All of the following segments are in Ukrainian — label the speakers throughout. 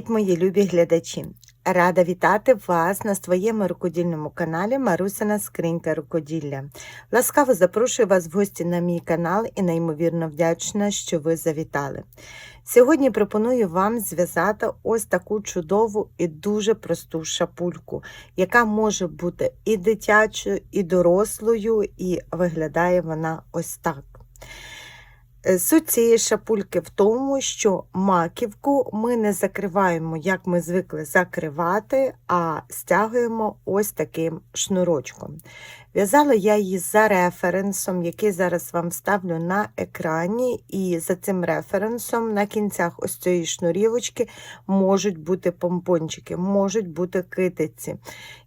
Speaker 1: Привіт, мої любі глядачі! Рада вітати вас на своєму рукодільному каналі Марусина Скринька Рукоділля. Ласкаво запрошую вас в гості на мій канал і неймовірно вдячна, що ви завітали. Сьогодні пропоную вам зв'язати ось таку чудову і дуже просту шапульку, яка може бути і дитячою, і дорослою, і виглядає вона ось так. Е, Суть цієї шапульки в тому, що маківку ми не закриваємо, як ми звикли закривати, а стягуємо ось таким шнурочком. В'язала я її за референсом, який зараз вам ставлю на екрані, і за цим референсом на кінцях ось цієї шнурівочки можуть бути помпончики, можуть бути китиці,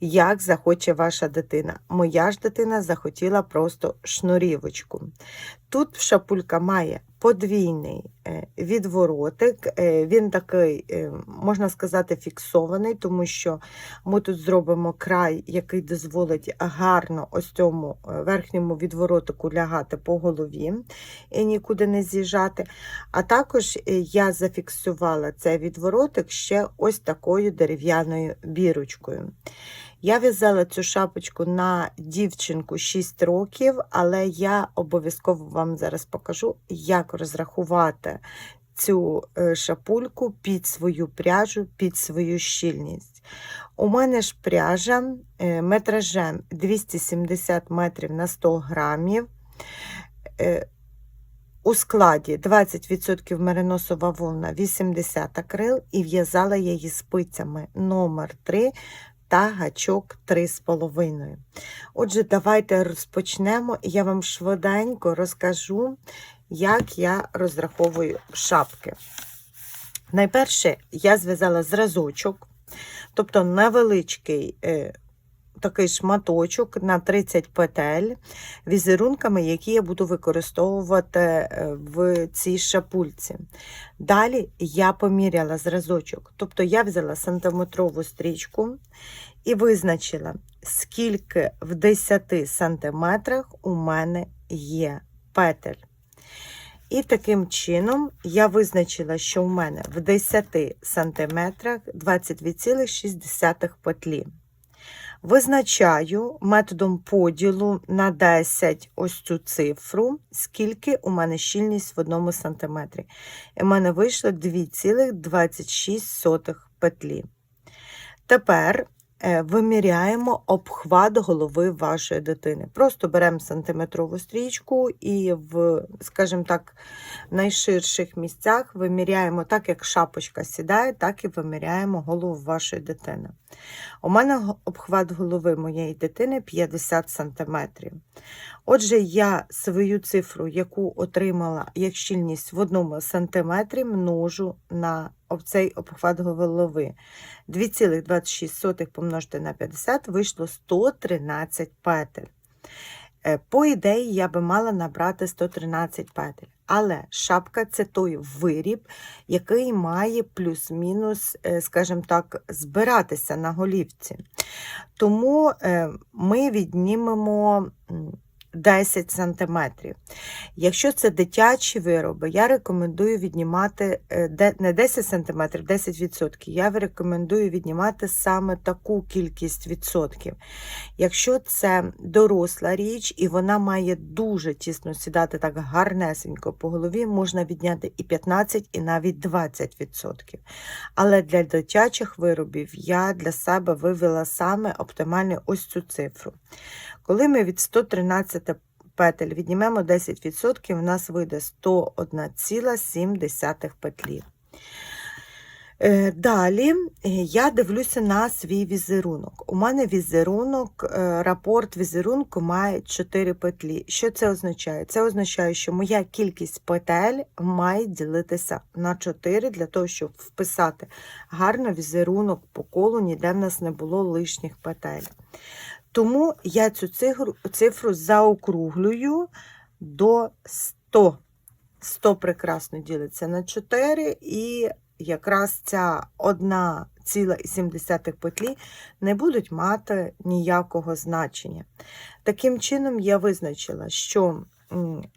Speaker 1: як захоче ваша дитина. Моя ж дитина захотіла просто шнурівочку. Тут шапулька має подвійний е, відворотик, е, він такий, е, можна сказати, фіксований, тому що ми тут зробимо край, який дозволить гарно ось цьому верхньому відворотику лягати по голові і нікуди не з'їжджати. А також я зафіксувала цей відворотик ще ось такою дерев'яною бірочкою. Я в'язала цю шапочку на дівчинку 6 років, але я обов'язково вам зараз покажу, як розрахувати цю шапульку під свою пряжу, під свою щільність. У мене ж пряжа метражем 270 метрів на 100 грамів. У складі 20% мериносова вовна, 80 акрил, і в'язала я її спицями номер 3 та гачок 3,5. Отже, давайте розпочнемо, і я вам швиденько розкажу, як я розраховую шапки. Найперше, я зв'язала зразочок, тобто невеличкий е, такий шматочок на 30 петель візерунками, які я буду використовувати е, в цій шапульці. Далі я поміряла зразочок, тобто я взяла сантиметрову стрічку і визначила, скільки в 10 сантиметрах у мене є петель. І таким чином я визначила, що у мене в 10 сантиметрах 22,6 петлі. Визначаю методом поділу на 10 ось цю цифру, скільки у мене щільність в одному сантиметрі. І в мене вийшло 2,26 петлі. Тепер виміряємо обхват голови вашої дитини. Просто беремо сантиметрову стрічку і в, скажімо так, найширших місцях виміряємо так, як шапочка сідає, так і виміряємо голову вашої дитини. У мене обхват голови моєї дитини 50 см. Отже, я свою цифру, яку отримала як щільність в одному сантиметрі, множу на цей обхват голови. 2,26 помножити на 50 вийшло 113 петель. Е, по ідеї, я би мала набрати 113 петель. Але шапка це той виріб, який має плюс-мінус, е, скажімо так, збиратися на голівці. Тому е, ми віднімемо 10 см. Якщо це дитячі вироби, я рекомендую віднімати е, не 10 см, 10%. Я рекомендую віднімати саме таку кількість відсотків. Якщо це доросла річ, і вона має дуже тісно сідати так гарнесенько по голові, можна відняти і 15, і навіть 20%. Але для дитячих виробів я для себе вивела саме оптимальну ось цю цифру. Коли ми від 113 петель віднімемо 10%, у нас вийде 101,7 петлі. Е, далі е, я дивлюся на свій візерунок. У мене візерунок, е, рапорт візерунку має 4 петлі. Що це означає? Це означає, що моя кількість петель має ділитися на 4 для того, щоб вписати гарно візерунок по колу, ніде в нас не було лишніх петель. Тому я цю цифру, цифру заокруглюю до 100. 100 прекрасно ділиться на 4, і якраз ця 1,7 петлі не будуть мати ніякого значення. Таким чином, я визначила, що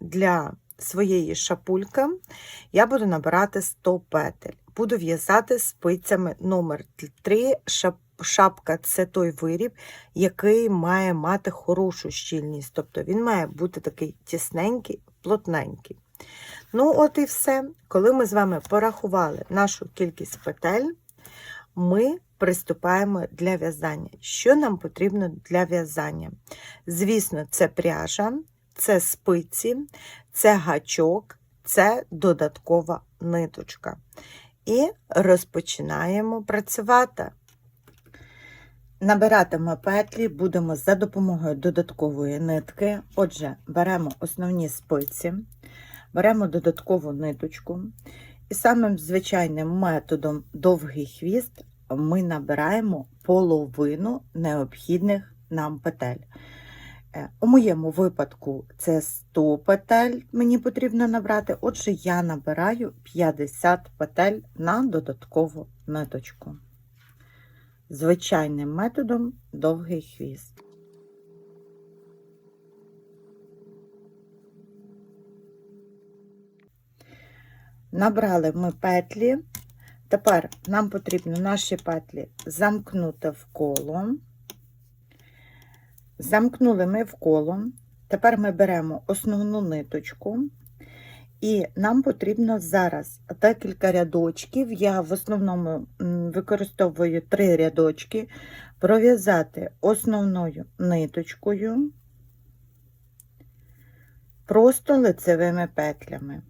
Speaker 1: для своєї шапульки я буду набирати 100 петель. Буду в'язати спицями номер 3 шап Шапка це той виріб, який має мати хорошу щільність, тобто він має бути такий тісненький, плотненький. Ну, от і все. Коли ми з вами порахували нашу кількість петель, ми приступаємо для в'язання. Що нам потрібно для в'язання? Звісно, це пряжа, це спиці, це гачок, це додаткова ниточка. І розпочинаємо працювати. Набиратиме петлі будемо за допомогою додаткової нитки. Отже, беремо основні спиці, беремо додаткову ниточку, і самим звичайним методом довгий хвіст ми набираємо половину необхідних нам петель. Е, У моєму випадку це 100 петель мені потрібно набрати, отже, я набираю 50 петель на додаткову ниточку звичайним методом довгий хвіст. Набрали ми петлі. Тепер нам потрібно наші петлі замкнути в коло. Замкнули ми в коло. Тепер ми беремо основну ниточку. І нам потрібно зараз декілька рядочків. Я в основному використовую три рядочки, пров'язати основною ниточкою, просто лицевими петлями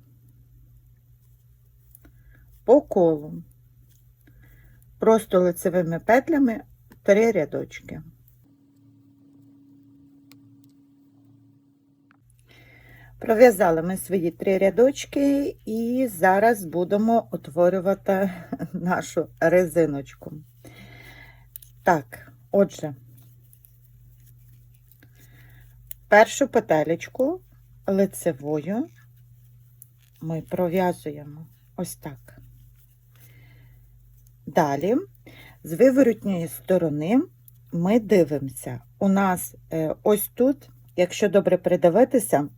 Speaker 1: по колу, просто лицевими петлями три рядочки. Пров'язали ми свої три рядочки і зараз будемо утворювати нашу резиночку. Так, отже, першу петелечку лицевою ми пров'язуємо ось так. Далі, з виворотньої сторони, ми дивимося. У нас е, ось тут, якщо добре придивитися,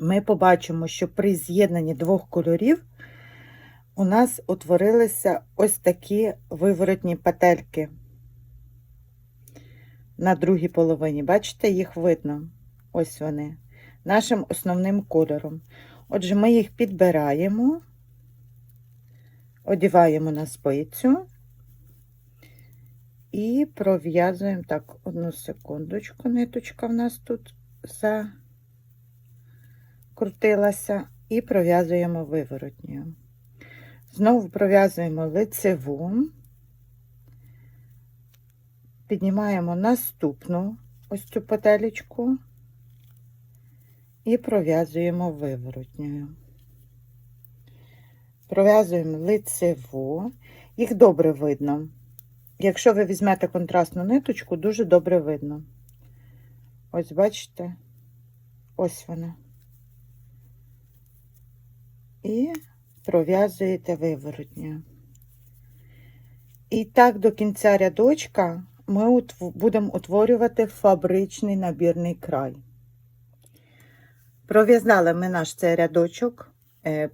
Speaker 1: ми побачимо, що при з'єднанні двох кольорів у нас утворилися ось такі виворотні петельки на другій половині. Бачите, їх видно. Ось вони, нашим основним кольором. Отже, ми їх підбираємо, одіваємо на спицю і пров'язуємо так, одну секундочку, ниточка в нас тут за крутилася, і пров'язуємо виворотню. Знову пров'язуємо лицеву, піднімаємо наступну ось цю петелечку і пров'язуємо виворотньою. Пров'язуємо лицеву, їх добре видно. Якщо ви візьмете контрастну ниточку, дуже добре видно. Ось бачите, ось вона і пров'язуєте виворотню. І так до кінця рядочка ми будемо утворювати фабричний набірний край. Пров'язали ми наш цей рядочок, е,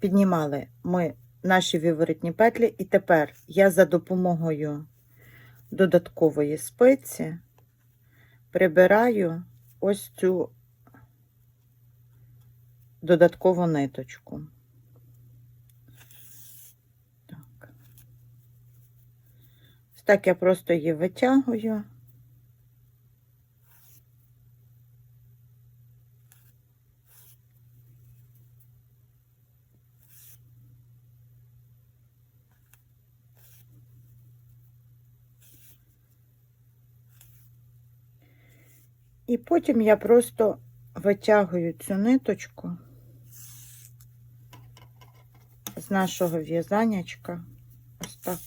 Speaker 1: піднімали ми наші виворотні петлі, і тепер я за допомогою додаткової спиці прибираю ось цю додаткову ниточку. Так. Так я просто її витягую. І потім я просто витягую цю ниточку з нашого в'язанячка. Ось так.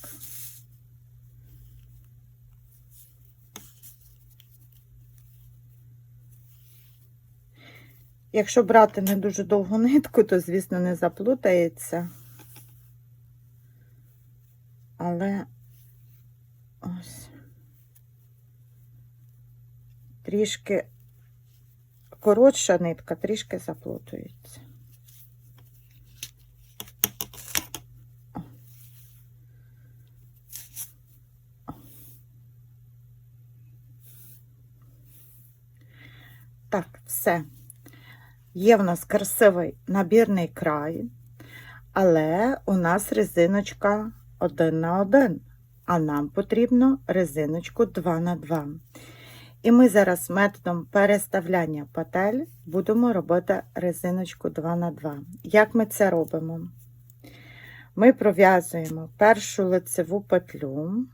Speaker 1: Якщо брати не дуже довгу нитку, то, звісно, не заплутається. Але ось трішки коротша нитка трішки заплутується. Так, все. Є в нас красивий набірний край, але у нас резиночка 1 на 1, а нам потрібно резиночку 2 на 2. І ми зараз методом переставляння петель будемо робити резиночку 2 на 2. Як ми це робимо? Ми пров'язуємо першу лицеву петлю,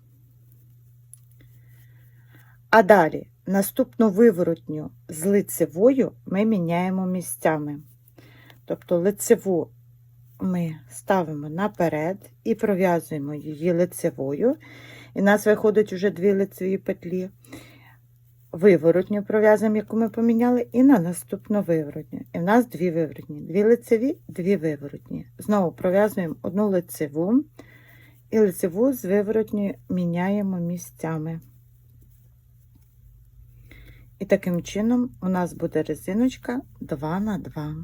Speaker 1: а далі наступну виворотню з лицевою ми міняємо місцями. Тобто лицеву ми ставимо наперед і пров'язуємо її лицевою. І у нас виходить вже дві лицеві петлі. Виворотню пров'язуємо, яку ми поміняли, і на наступну виворотню. І в нас дві виворотні. Дві лицеві, дві виворотні. Знову пров'язуємо одну лицеву і лицеву з виворотньою міняємо місцями. І таким чином у нас буде резиночка 2 на 2.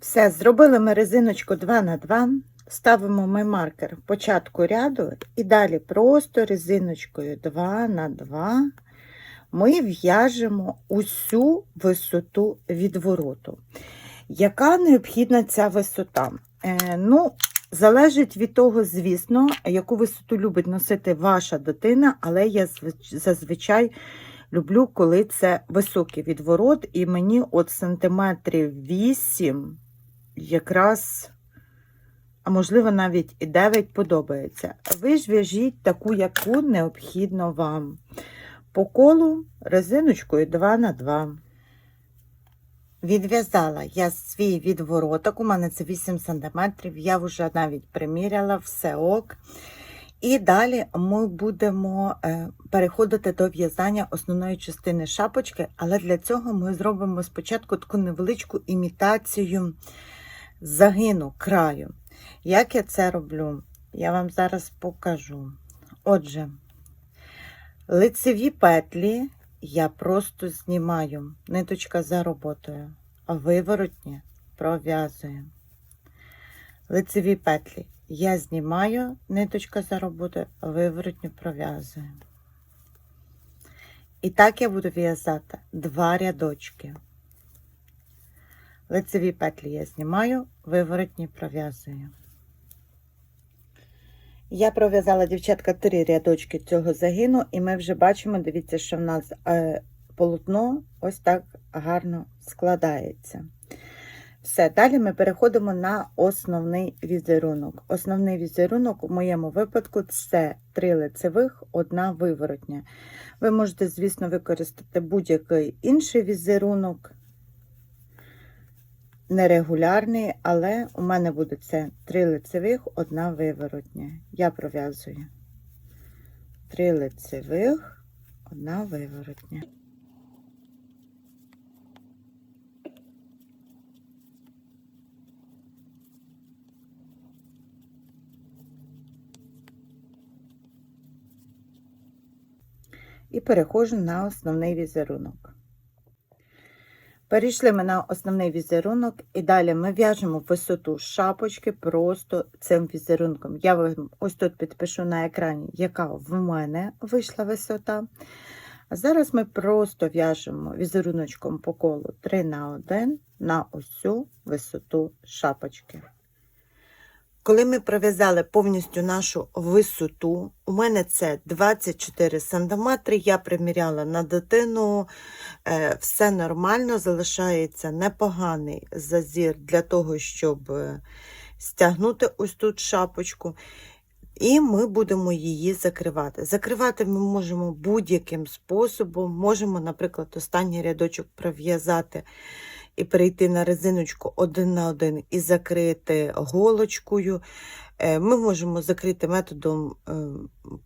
Speaker 1: Все, зробили ми резиночку 2 на 2. Ставимо ми маркер початку ряду і далі просто резиночкою 2 на 2 ми в'яжемо усю висоту відвороту. Яка необхідна ця висота? Е, ну, Залежить від того, звісно, яку висоту любить носити ваша дитина, але я зазвичай люблю, коли це високий відворот, і мені от сантиметрів 8 якраз, а можливо навіть і 9 подобається. Ви ж в'яжіть таку, яку необхідно вам. По колу резиночкою 2 на 2. Відв'язала я свій відвороток, у мене це 8 см, я вже навіть приміряла, все ок. І далі ми будемо е, переходити до в'язання основної частини шапочки, але для цього ми зробимо спочатку таку невеличку імітацію загину краю. Як я це роблю? Я вам зараз покажу. Отже, лицеві петлі я просто знімаю ниточка за роботою, а виворотні пров'язую. Лицеві петлі я знімаю ниточка за роботою, а виворотню пров'язую. І так я буду в'язати два рядочки. Лицеві петлі я знімаю, виворотні пров'язую. Я пров'язала, дівчатка, три рядочки цього загину, і ми вже бачимо, дивіться, що в нас е, полотно ось так гарно складається. Все, далі ми переходимо на основний візерунок. Основний візерунок у моєму випадку це три лицевих, одна виворотня. Ви можете, звісно, використати будь-який інший візерунок, нерегулярний, але у мене буде це три лицевих, одна виворотня. Я пров'язую три лицевих, одна виворотня. І переходжу на основний візерунок. Перейшли ми на основний візерунок, і далі ми в'яжемо висоту шапочки просто цим візерунком. Я вам ось тут підпишу на екрані, яка в мене вийшла висота. А зараз ми просто в'яжемо візеруночком по колу 3 на 1 на усю висоту шапочки. Коли ми пров'язали повністю нашу висоту, у мене це 24 см, я приміряла на дитину, е, все нормально, залишається непоганий зазір для того, щоб е, стягнути ось тут шапочку. І ми будемо її закривати. Закривати ми можемо будь-яким способом. Можемо, наприклад, останній рядочок пров'язати і перейти на резиночку один на один і закрити голочкою. Е, Ми можемо закрити методом е,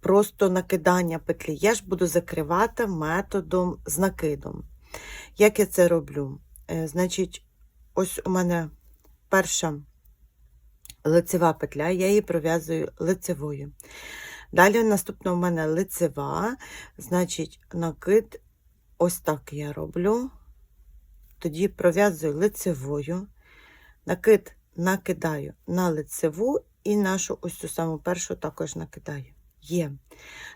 Speaker 1: просто накидання петлі. Я ж буду закривати методом з накидом. Як я це роблю? Е, Значить, ось у мене перша лицева петля, я її пров'язую лицевою. Далі наступна у мене лицева, значить, накид ось так я роблю. Тоді пров'язую лицевою, накид накидаю на лицеву і нашу ось цю саму першу також накидаю. Є.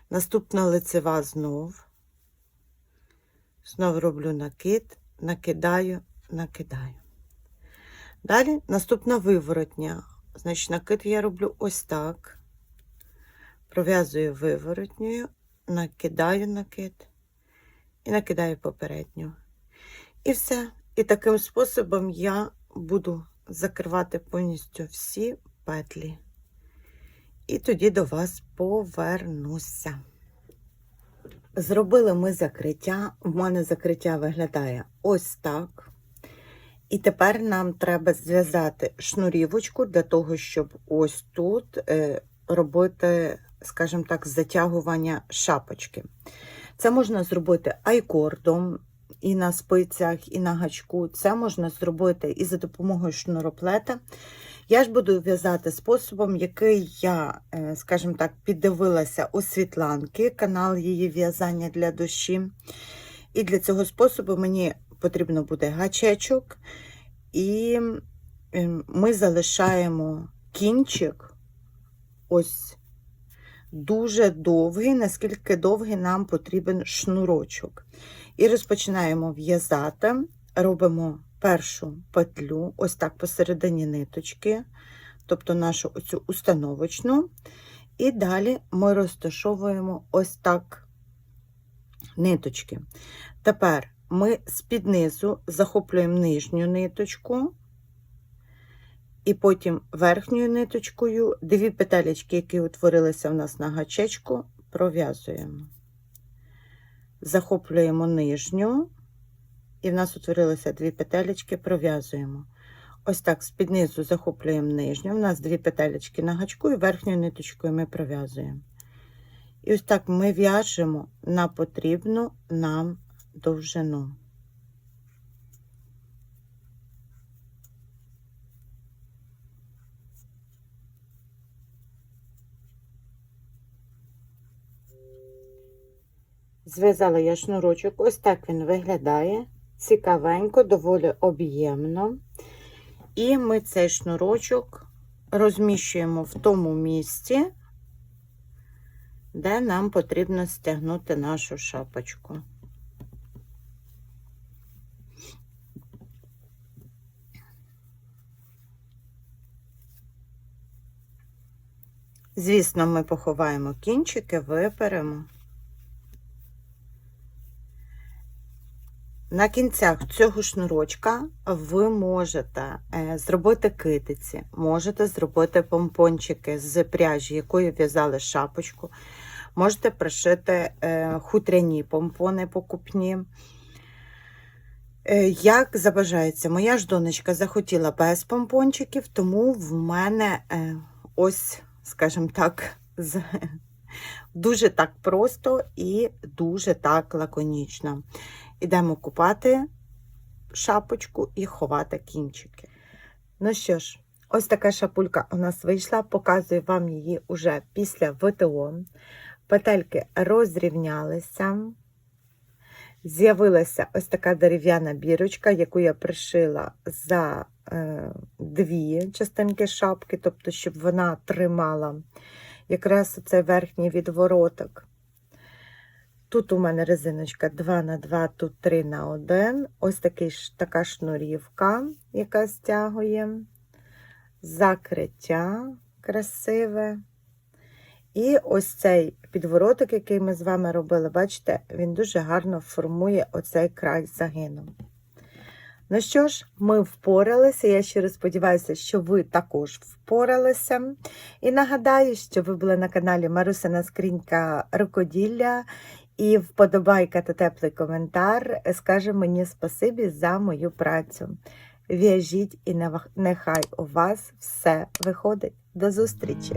Speaker 1: Наступна лицева знов. Знов роблю накид, накидаю, накидаю. Далі наступна виворотня. Значить, накид я роблю ось так. Пров'язую виворотньою, накидаю накид і накидаю попередню. І все. І таким способом я буду закривати повністю всі петлі. І тоді до вас повернуся. Зробили ми закриття. У мене закриття виглядає ось так. І тепер нам треба зв'язати шнурівочку для того, щоб ось тут е, робити, скажімо так, затягування шапочки. Це можна зробити айкордом і на спицях, і на гачку. Це можна зробити і за допомогою шнуроплета. Я ж буду в'язати способом, який я, е, скажімо так, піддивилася у Світланки, канал її в'язання для душі. І для цього способу мені потрібно буде гачечок, і ем, ми залишаємо кінчик ось дуже довгий, наскільки довгий нам потрібен шнурочок. І розпочинаємо в'язати, робимо першу петлю, ось так посередині ниточки, тобто нашу оцю установочну. І далі ми розташовуємо ось так ниточки. Тепер ми з-під низу захоплюємо нижню ниточку, і потім верхньою ниточкою дві петелечки, які утворилися у нас на гачечку, пров'язуємо. Захоплюємо нижню, і в нас утворилися дві петелечки, пров'язуємо. Ось так, з-під низу захоплюємо нижню. У нас дві петелечки на гачку, і верхньою ниточкою ми пров'язуємо. І ось так ми в'яжемо на потрібну нам довжину. Зв'язала я шнурочок, ось так він виглядає. Цікавенько, доволі об'ємно. І ми цей шнурочок розміщуємо в тому місці, де нам потрібно стягнути нашу шапочку. Звісно, ми поховаємо кінчики, виперемо. На кінцях цього шнурочка ви можете е, зробити китиці, можете зробити помпончики з пряжі, якою в'язали шапочку, можете пришити е, хутряні помпони покупні. Е, Як забажається, моя ж донечка захотіла без помпончиків, тому в мене ось, скажімо так, з... дуже так просто і дуже так лаконічно. Ідемо купати шапочку і ховати кінчики. Ну що ж, ось така шапулька у нас вийшла, показую вам її уже після ВТО. Петельки розрівнялися. З'явилася ось така дерев'яна бірочка, яку я пришила за е, дві частинки шапки, тобто, щоб вона тримала якраз цей верхній відвороток. Тут у мене резиночка 2 на 2, тут 3 на 1. Ось такий, така шнурівка, яка стягує, закриття красиве. І ось цей підвороток, який ми з вами робили, бачите, він дуже гарно формує оцей край загину. Ну що ж, ми впоралися. Я щиро сподіваюся, що ви також впоралися. І нагадаю, що ви були на каналі Марусина Скринька Рукоділля. І вподобайка та теплий коментар скаже мені спасибі за мою працю. В'яжіть і нехай у вас все виходить. До зустрічі!